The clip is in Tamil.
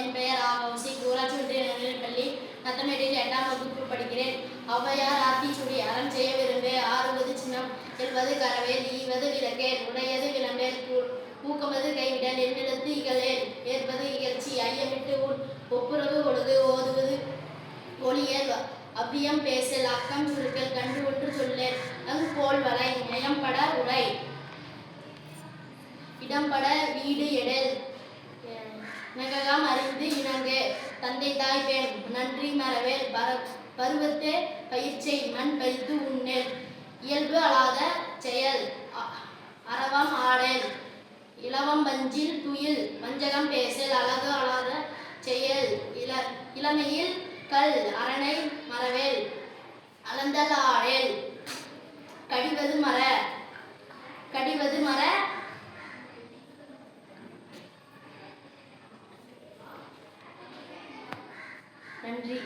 என் பெயர் ஆ கௌசிக் ஊராட்சி ஒன்றிய நடுநிலைப்பள்ளி நத்தமேட்டில் எட்டாம் வகுப்பு படிக்கிறேன். ஔவையார் ஆத்திச்சூடி அறம் செய்ய விரும்பே ஆறுவது சின்னம் செல்வது கரவேல் ஈவது விளக்கேல் உடையது விளம்பேல் ஊக்கமது கைவிட எண்ணிடத்து இகழேல் ஏற்பது இகழ்ச்சி ஐயமிட்டு உன் ஒப்புரவு ஒழுகு ஓதுவது ஒளியல் அவ்வியம் பேசல் அக்கம் சுருக்கல் கண்டு ஒன்று சொல்லேன். அங்கு போல் வரை நயம்பட உரை இடம்பட வீடு எடல் நகலாம் தந்தை தாய் பேர் நன்றி மறவேல் பர பருவத்தே பயிற்சை மண் பறித்து உண்ணேல் இயல்பு அழாத செயல் அ- அரவம் ஆடேல். இளவம் பஞ்சில் துயில் வஞ்சகம் பேசல். அழகு அழாத செயல் இள இளமையில் கல் அரணை மரவேல். நன்றி.